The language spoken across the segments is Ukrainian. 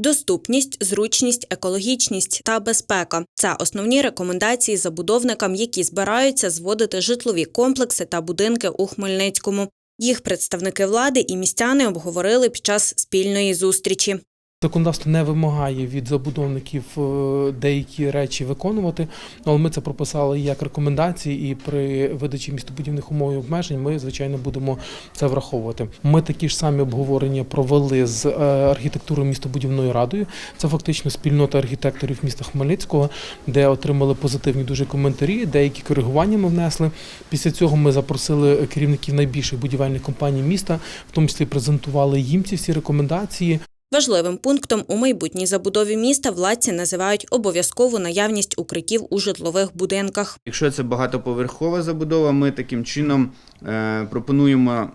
Доступність, зручність, екологічність та безпека це основні рекомендації забудовникам, які збираються зводити житлові комплекси та будинки у Хмельницькому. Їх представники влади і містяни обговорили під час спільної зустрічі. Законодавство не вимагає від забудовників е, деякі речі виконувати, але ми це прописали як рекомендації, і при видачі містобудівних умов і обмежень ми, звичайно, будемо це враховувати. Ми такі ж самі обговорення провели з е, архітектурою містобудівною радою. Це фактично спільнота архітекторів міста Хмельницького, де отримали позитивні дуже коментарі, деякі коригування ми внесли. Після цього ми запросили керівників найбільших будівельних компаній міста, в тому числі презентували їм ці всі рекомендації. Важливим пунктом у майбутній забудові міста владці називають обов'язкову наявність укриттів у житлових будинках. Якщо це багатоповерхова забудова, ми таким чином е, пропонуємо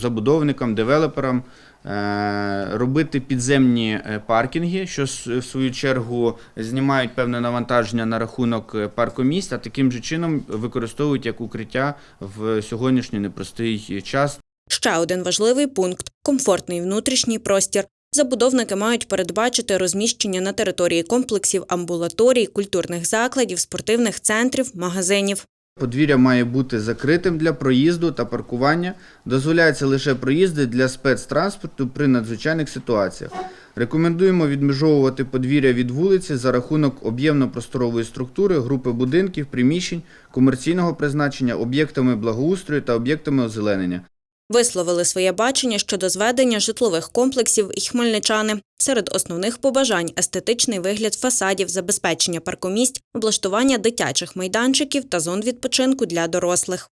забудовникам, девелоперам е, робити підземні е, паркінги, що в свою чергу знімають певне навантаження на рахунок е, паркомісць, а таким же чином використовують як укриття в сьогоднішній непростий час. Ще один важливий пункт комфортний внутрішній простір. Забудовники мають передбачити розміщення на території комплексів амбулаторій, культурних закладів, спортивних центрів, магазинів. Подвір'я має бути закритим для проїзду та паркування. Дозволяється лише проїзди для спецтранспорту при надзвичайних ситуаціях. Рекомендуємо відмежовувати подвір'я від вулиці за рахунок об'ємно-просторової структури, групи будинків, приміщень, комерційного призначення, об'єктами благоустрою та об'єктами озеленення. Висловили своє бачення щодо зведення житлових комплексів і хмельничани. Серед основних побажань естетичний вигляд фасадів, забезпечення паркомісць, облаштування дитячих майданчиків та зон відпочинку для дорослих.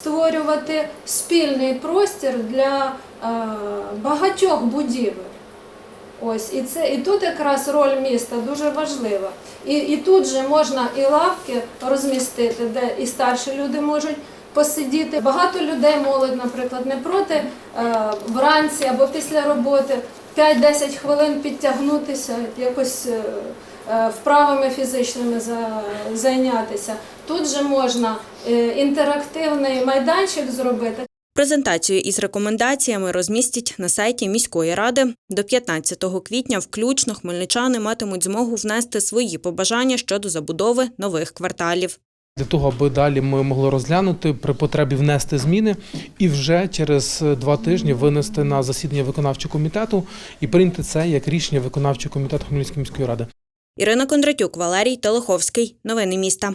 створювати спільний простір для е, багатьох будівель. Ось, і, це, і тут якраз роль міста дуже важлива. І, і тут же можна і лавки розмістити, де і старші люди можуть посидіти. Багато людей, молодь, наприклад, не проти е, вранці або після роботи 5-10 хвилин підтягнутися, якось е, е, вправами фізичними зайнятися. Тут же можна інтерактивний майданчик зробити. Презентацію із рекомендаціями розмістять на сайті міської ради. До 15 квітня включно хмельничани матимуть змогу внести свої побажання щодо забудови нових кварталів. Для того, аби далі ми могли розглянути при потребі внести зміни і вже через два тижні винести на засідання виконавчого комітету і прийняти це як рішення виконавчого комітету Хмельницької міської ради. Ірина Кондратюк, Валерій Толоховський, Новини міста.